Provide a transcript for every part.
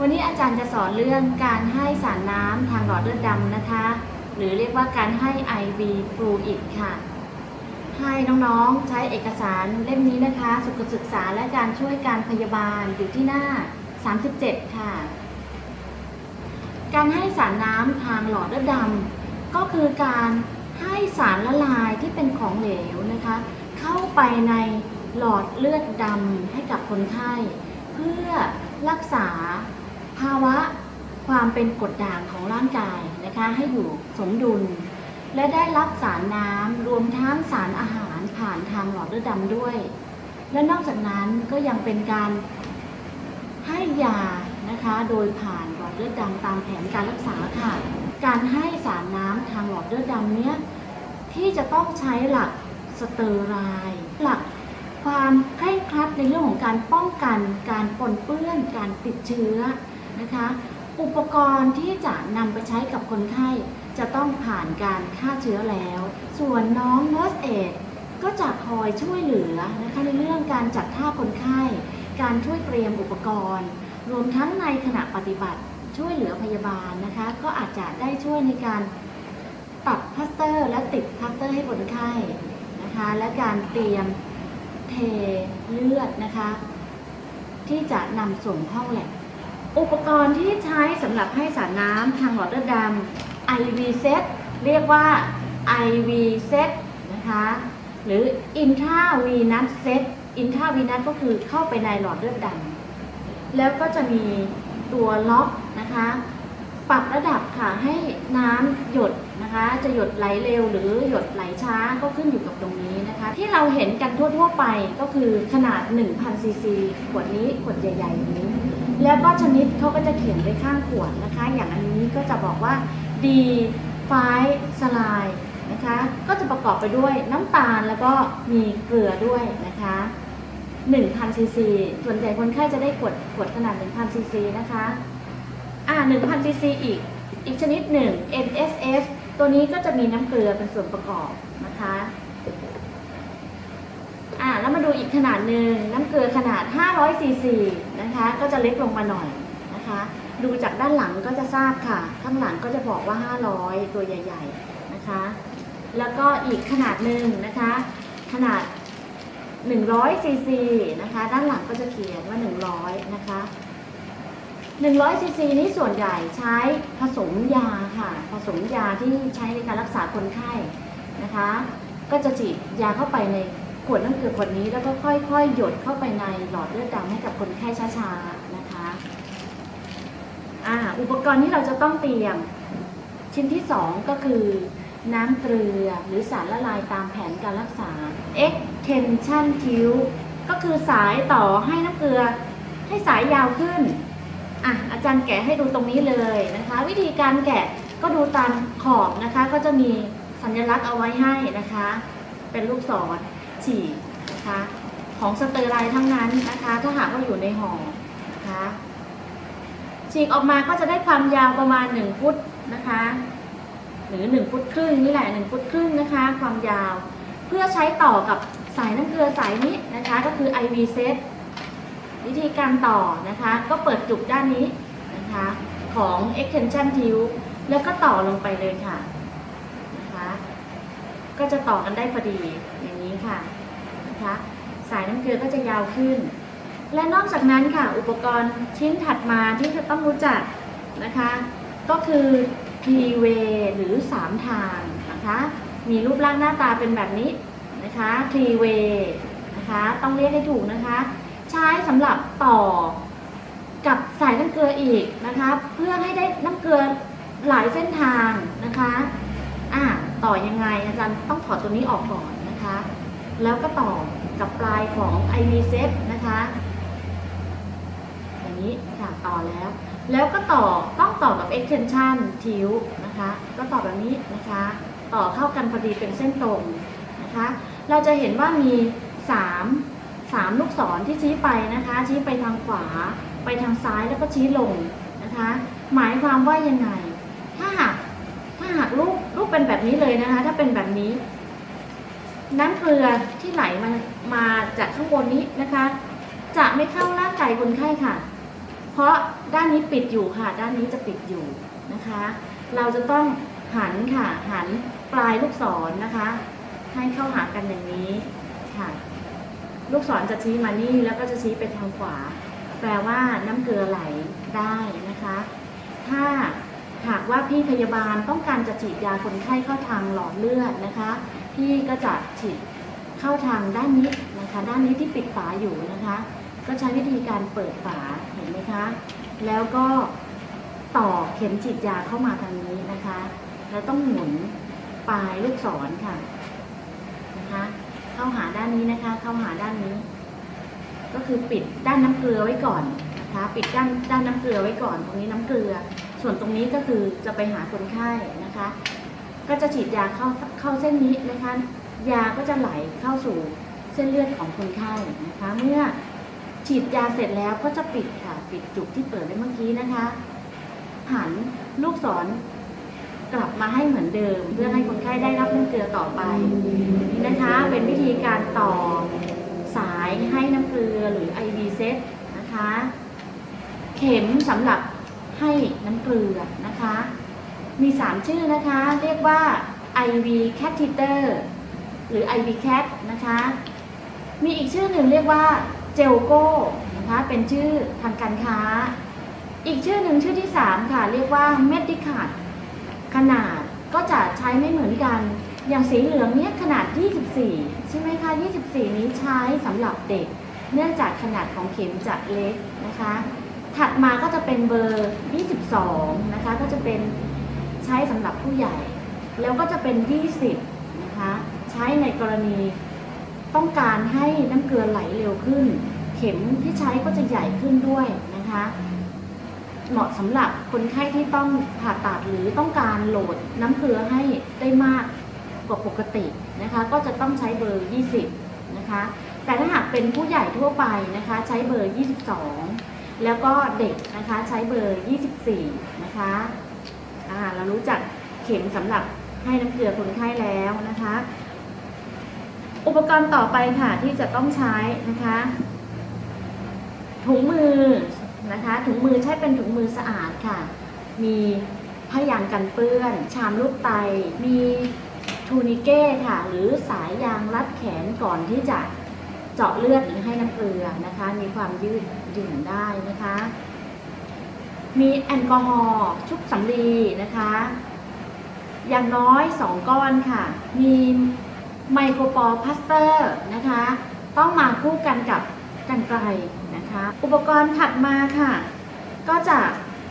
วันนี้อาจารย์จะสอนเรื่องการให้สารน้ำทางหลอดเลือดดำนะคะ หรือเรียกว่าการให้ IV fluid ค่ะ ให้น้องๆใช้เอกสารเล่มนี้นะคะ สุขศึกษาและการช่วยการพยาบาลอยู่ที่หน้า 37 ค่ะ การให้สารน้ำทางหลอดเลือดดำก็คือการให้สารละลายที่เป็นของเหลวนะคะ เข้าไปในหลอดเลือดดำให้กับคนไข้ เพื่อรักษา ภาวะความเป็นกรดด่างของร่างกายนะคะให้อยู่สมดุล และได้รับสารน้ำรวมทั้งสารอาหารผ่านทางหลอดเลือดดำด้วย และนอกจากนั้นก็ยังเป็นการให้ยานะคะโดยผ่านหลอดเลือดดำตามแผนการรักษาค่ะ การให้สารน้ำทางหลอดเลือดดำเนี้ยที่จะต้องใช้หลักสเตอไรด์หลักความเคร่งครัดในเรื่องของการป้องกันการปนเปื้อนการติดเชื้อ นะคะ อุปกรณ์ที่จะนำไปใช้กับคนไข้จะต้องผ่านการฆ่าเชื้อแล้ว ส่วนน้องเนอร์สเอดก็จะคอยช่วยเหลือนะคะในเรื่องการจัดท่าคนไข้ การช่วยเตรียมอุปกรณ์ รวมทั้งในขณะปฏิบัติช่วยเหลือพยาบาลนะคะ ก็อาจจะได้ช่วยในการตัดพลาสเตอร์ และติดพลาสเตอร์ให้คนไข้นะคะ และการเตรียมเทเลือดนะคะ ที่จะนำส่งห้องแลบ อุปกรณ์ที่ใช้สำหรับให้สารน้ำทางหลอดเลือดดำ IV set เรียกว่า IV set นะคะ หรือ intravenous set intravenous ก็คือเข้าไปในหลอดเลือดดำ แล้วก็จะมีตัวล็อกนะคะ ปรับระดับค่ะให้น้ำหยดนะคะ จะหยดไหลเร็วหรือหยดไหลช้าก็ขึ้นอยู่กับตรงนี้นะคะ ที่เราเห็นกันทั่วๆไปก็คือขนาด 1,000ซีซีขวดนี้ขวดใหญ่ๆนี้ แล้วก็ชนิดเขาก็จะเขียนไว้ข้างขวดนะคะ อย่างอันนี้ก็จะบอกว่า D ไฟสลายนะคะ ก็จะประกอบไปด้วยน้ำตาลแล้วก็มีเกลือด้วยนะคะ1,000ซีซีส่วนใหญ่คนไข้จะได้ขวดขวดขนาด1,000ซีซีนะคะ อ่า1,000ซีซีอีกอีกชนิดหนึ่ง NSS ตัวนี้ก็จะมีน้ำเกลือเป็นส่วนประกอบนะคะ อ่าแล้วมาดูอีกขนาดหนึ่งน้ำเกลือขนาด 500ซีซีนะคะก็จะเล็กลงมาหน่อยนะคะ ดูจากด้านหลังก็จะทราบค่ะ ข้างหลังก็จะบอกว่า 500 ตัวใหญ่ๆนะคะ แล้วก็อีกขนาดหนึ่งนะคะ ขนาด 100ซีซีนะคะด้านหลังก็จะเขียนว่า 100 นะคะ100ซีซีนี้ส่วนใหญ่ใช้ผสมยาค่ะ ผสมยาที่ใช้ในการรักษาคนไข้นะคะ ก็จะฉีดยาเข้าไปใน ขวดน้ำเกลือขวดนี้แล้วก็ค่อยๆ หยดเข้าไปในหลอดเลือดดำให้กับคนไข้ช้าๆนะคะอ่าอุปกรณ์ที่เราจะต้องเตรียม ชิ้นที่ 2 ก็คือน้ำเกลือหรือสารละลายตามแผนการรักษา extension tube ก็คือสายต่อให้น้ำเกลือให้สายยาวขึ้นอะอาจารย์แกะให้ดูตรงนี้เลยนะคะ วิธีการแกะก็ดูตามขอบนะคะ ก็จะมีสัญลักษณ์เอาไว้ให้นะคะ เป็นลูกศร ฉีกนะคะของสเตอร์ไลน์ทั้งนั้นนะคะ ถ้าหากว่าอยู่ในห่อนะคะฉีกออกมาก็จะได้ความยาวประมาณ 1 ฟุตนะคะ หรือ 1 ฟุตครึ่งนี่แหละ 1 ฟุตครึ่งนะคะ ความยาว เพื่อใช้ต่อกับสายน้ำเกลือสายนี้นะคะ ก็คือ IV set วิธีการต่อนะคะ ก็เปิดจุกด้านนี้นะคะ ของ extension tube แล้วก็ต่อลงไปเลยค่ะนะคะ ก็จะต่อกันได้พอดีอย่าง ค่ะนะคะสายน้ำเกลือก็จะยาวขึ้น และนอกจากนั้นค่ะอุปกรณ์ชิ้นถัดมาที่จะต้องรู้จักนะคะ ก็คือ P-way หรือ 3 ทางนะคะมีรูปร่างหน้าตาเป็นแบบนี้นะคะ T-way นะคะต้องเรียกให้ถูกนะคะ ใช้สำหรับต่อกับสายน้ำเกลืออีกนะคะเพื่อให้ได้น้ำเกลือหลายเส้นทางนะคะอะต่อยังไงอาจารย์ต้องถอดตัวนี้ออกก่อนนะคะ แล้วก็ต่อกับปลายของ IV set นะคะอย่างนี้ค่ะต่อแล้ว แล้วก็ต่อต้องต่อกับ extension tube นะคะ ก็ต่อแบบนี้นะคะ ต่อเข้ากันพอดีเป็นเส้นตรงนะคะ เราจะเห็นว่ามี 3 3 ลูกศรที่ชี้ไปนะคะ ชี้ไปทางขวา ไปทางซ้ายแล้วก็ชี้ลงนะคะ หมายความว่ายังไง ถ้าหากถ้าหากรูปรูปเป็นแบบนี้เลยนะคะ ถ้าเป็นแบบนี้ น้ำเกลือที่ไหลมามาจากข้างบนนี้นะคะ จะไม่เข้าร่างกายคนไข้ค่ะ เพราะด้านนี้ปิดอยู่ค่ะ ด้านนี้จะปิดอยู่นะคะ เราจะต้องหันค่ะหันปลายลูกศรนะคะ ให้เข้าหากันอย่างนี้ค่ะ ลูกศรจะชี้มานี่แล้วก็จะชี้ไปทางขวา แปลว่าน้ำเกลือไหลได้นะคะ ถ้า หากว่าพี่พยาบาลต้องการจะฉีดยาคนไข้เข้าทางหลอดเลือดนะคะ พี่ก็จะฉีดเข้าทางด้านนี้นะคะ ด้านนี้ที่ปิดฝาอยู่นะคะ ก็ใช้วิธีการเปิดฝาเห็นไหมคะ แล้วก็ต่อเข็มฉีดยาเข้ามาทางนี้นะคะ แล้วต้องหมุนปลายลูกศรค่ะนะคะ เข้าหาด้านนี้นะคะ เข้าหาด้านนี้ ก็คือปิดด้านน้ำเกลือไว้ก่อนนะคะ ปิดด้านด้านน้ำเกลือไว้ก่อน ตรงนี้น้ำเกลือ ส่วนตรงนี้ก็คือจะไปหาคนไข้นะคะ ก็จะฉีดยาเข้าเข้าเส้นนี้นะคะ ยาก็จะไหลเข้าสู่เส้นเลือดของคนไข้นะคะ เมื่อฉีดยาเสร็จแล้วก็จะปิดค่ะ ปิดจุกที่เปิดไว้เมื่อกี้นะคะ หันลูกศรกลับมาให้เหมือนเดิม เพื่อให้คนไข้ได้รับน้ำเกลือต่อไปนี่นะคะ เป็นวิธีการต่อสายให้น้ำเกลือหรือ IV set นะคะ เข็มสำหรับ ให้น้ำเกลือนะคะ มี 3 ชื่อนะคะ เรียกว่า IV catheter หรือ IV cat นะคะ มีอีกชื่อหนึ่งเรียกว่าเจลโก้นะคะ เป็นชื่อทางการค้า อีกชื่อหนึ่งชื่อที่ 3 ค่ะ เรียกว่าเมดิค a ดขนาดก็จะใช้ไม่เหมือนกัน อย่างสีเหลืองเนี้ยขนาด 24 ใช่ไหมคะ 24นี้ใช้สำหรับเด็ก เนื่องจากขนาดของเข็มจะเล็กนะคะ ถัดมาก็จะเป็นเบอร์ 22 นะคะ ก็จะเป็นใช้สำหรับผู้ใหญ่ แล้วก็จะเป็น 20 นะคะ ใช้ในกรณีต้องการให้น้ำเกลือไหลเร็วขึ้น เข็มที่ใช้ก็จะใหญ่ขึ้นด้วยนะคะ เหมาะสำหรับคนไข้ที่ต้องผ่าตัดหรือต้องการโหลดน้ำเกลือให้ได้มากกว่าปกตินะคะ ก็จะต้องใช้เบอร์ 20 นะคะ แต่ถ้าหากเป็นผู้ใหญ่ทั่วไปนะคะ ใช้เบอร์ 22 แล้วก็เด็กนะคะใช้เบอร์ 24 นะคะอ่าเรารู้จักเข็มสำหรับให้น้ำเกลือคนไข้แล้วนะคะ อุปกรณ์ต่อไปค่ะที่จะต้องใช้นะคะ ถุงมือนะคะถุงมือใช้เป็นถุงมือสะอาดค่ะ มีผ้ายางกันเปื้อน ชามลูกไต มีทูนิเก้ค่ะ หรือสายยางรัดแขนก่อนที่จะเจาะเลือดหรือให้น้ำเกลือนะคะ มีความยืด หยุ่นได้นะคะ มีแอลกอฮอล์ชุบสำลีนะคะ อย่างน้อย 2 ก้อนค่ะ มีไมโครปอร์พลาสเตอร์นะคะ ต้องมาคู่กันกับกันไกลนะคะ อุปกรณ์ถัดมาค่ะ ก็จะ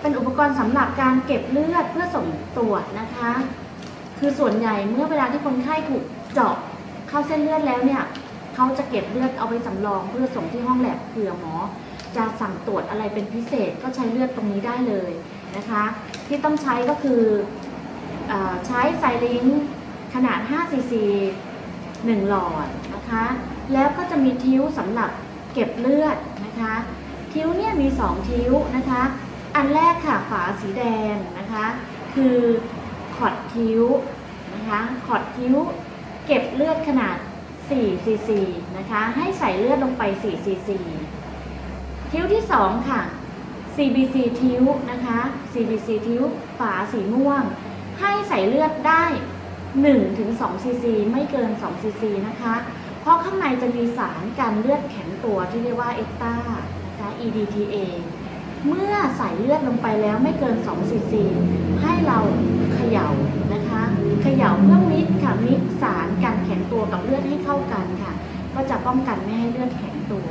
เป็นอุปกรณ์สำหรับการเก็บเลือดเพื่อส่งตรวจนะคะ คือส่วนใหญ่เมื่อเวลาที่คนไข้ถูกเจาะเข้าเส้นเลือดแล้วเนี่ยเขาจะเก็บเลือดเอาไปสำรองเพื่อส่งที่ห้องแลบเผื่อหมอ จะสั่งตรวจอะไรเป็นพิเศษก็ใช้เลือดตรงนี้ได้เลยนะคะ ที่ต้องใช้ก็คืออใช้ไซลิงขนาด 5 ซีซี1หลอดนะคะ แล้วก็จะมีทิ้วสำหรับเก็บเลือดนะคะ ทิ้วเนี่ยมี 2 ทิ้วนะคะ อันแรกค่ะฝาสีแดงนะคะ คือขอดทิ้วนะคะขอดทิ้วเก็บเลือดขนาด4ซีซีนะคะ ให้ใส่เลือดลงไป4ซีซี ทิ้วที่2ค่ะ CBC ทิ้วนะคะ CBC ทิ้วฝาสีม่วง ให้ใส่เลือดได้1ถึง2ซีซีไม่เกิน2ซีซีนะคะ เพราะข้างในจะมีสารกันเลือดแข็งตัวที่เรียกว่าเอตตานะคะ EDTA เมื่อใส่เลือดลงไปแล้วไม่เกิน2ซีซีให้เราเขย่านะคะ เขย่าเพื่อมิกค่ะมิกสารกันแข็งตัวกับเลือดให้เข้ากันค่ะ ก็จะป้องกันไม่ให้เลือดแข็งตัว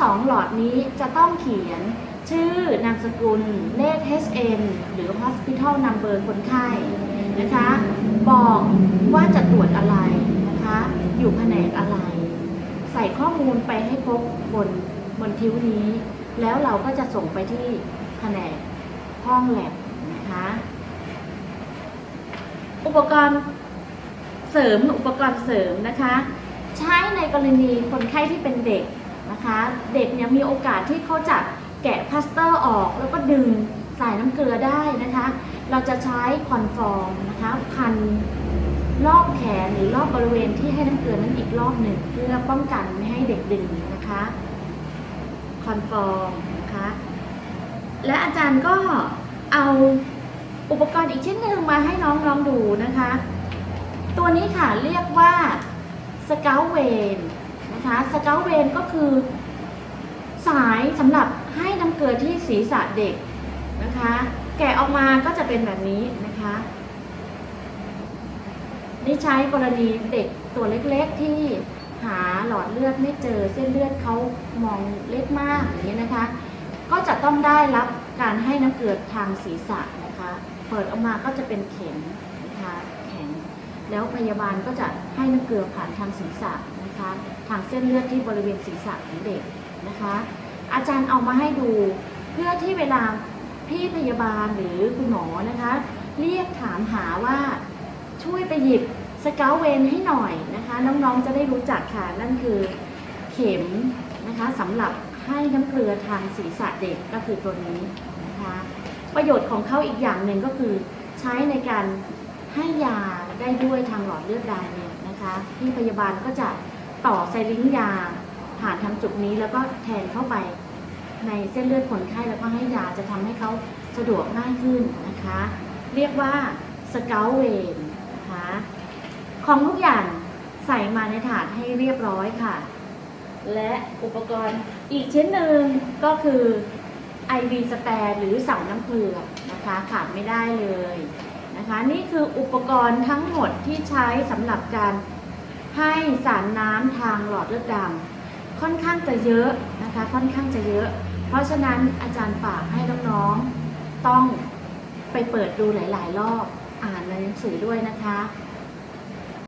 สองหลอดนี้จะต้องเขียนชื่อนามสกุลเลข HN หรือ Hospital Number คนไข้นะคะ บอกว่าจะตรวจอะไรนะคะ อยู่แผนกอะไร ใส่ข้อมูลไปให้ครบบนบนทิ้วนี้ แล้วเราก็จะส่งไปที่แผนกห้องแลบนะคะ อุปกรณ์เสริมอุปกรณ์เสริมนะคะ ใช้ในกรณีคนไข้ที่เป็นเด็ก นะคะ เด็กเนี่ยมีโอกาสที่เขาจะแกะพลาสเตอร์ออกแล้วก็ดึงใส่น้ำเกลือได้นะคะ เราจะใช้คอนฟอร์มนะคะพันรอบแขนหรือรอบบริเวณที่ให้น้ำเกลือนั้นอีกรอบหนึ่ง เพื่อป้องกันไม่ให้เด็กดึงนะคะคอนฟอร์มนะคะและอาจารย์ก็เอาอุปกรณ์อีกชิ้นหนึ่งมาให้น้องลองดูนะคะ ตัวนี้ค่ะเรียกว่าสเกลเวน นะคะสเกลเวนก็คือ สายสำหรับให้น้ำเกลือที่ศีรษะเด็กนะคะ แกะออกมาก็จะเป็นแบบนี้นะคะ นี่ใช้กรณีเด็กตัวเล็กๆที่หาหลอดเลือดไม่เจอเส้นเลือดเขามองเล็กมากอย่างนี้นะคะ ก็จะต้องได้รับการให้น้ำเกลือทางศีรษะนะคะ เปิดออกมาก็จะเป็นเข็มนะคะแข็งแล้วพยาบาลก็จะให้น้ำเกลือผ่านทางศีรษะ นะคะทางเส้นเลือดที่บริเวณศีรษะของเด็กนะคะ อาจารย์เอามาให้ดูเพื่อที่เวลาพี่พยาบาลหรือคุณหมอนะคะ เรียกถามหาว่าช่วยไปหยิบสเกลเวนให้หน่อยนะคะ น้องๆจะได้รู้จักค่ะ นั่นคือเข็มนะคะสำหรับให้น้ำเกลือทางศีรษะเด็กก็คือตัวนี้นะคะ ประโยชน์ของเขาอีกอย่างหนึ่งก็คือใช้ในการให้ยาได้ด้วยทางหลอดเลือดดงเนี่ยนะคะพี่พยาบาลก็จะ ต่อไซลิงยา ผ่านทางจุดนี้แล้วก็แทนเข้าไปในเส้นเลือดคนไข้แล้วก็ให้ยาจะทำให้เขาสะดวกง่ายขึ้นนะคะ เรียกว่าสเกลเวนนะคะของทุกอย่างใส่มาในถาดให้เรียบร้อยค่ะ และอุปกรณ์อีกชิ้นหนึ่งก็คือ IV สแปรหรือเสาน้ำเกลือนะคะขาดไม่ได้เลยนะคะ นี่คืออุปกรณ์ทั้งหมดที่ใช้สำหรับการ ให้สารน้ำทางหลอดเลือดดำค่อนข้างจะเยอะนะคะค่อนข้างจะเยอะ เพราะฉะนั้นอาจารย์ฝากให้น้องๆต้องไปเปิดดูหลาย ๆ รอบอ่านในหนังสือด้วยนะคะ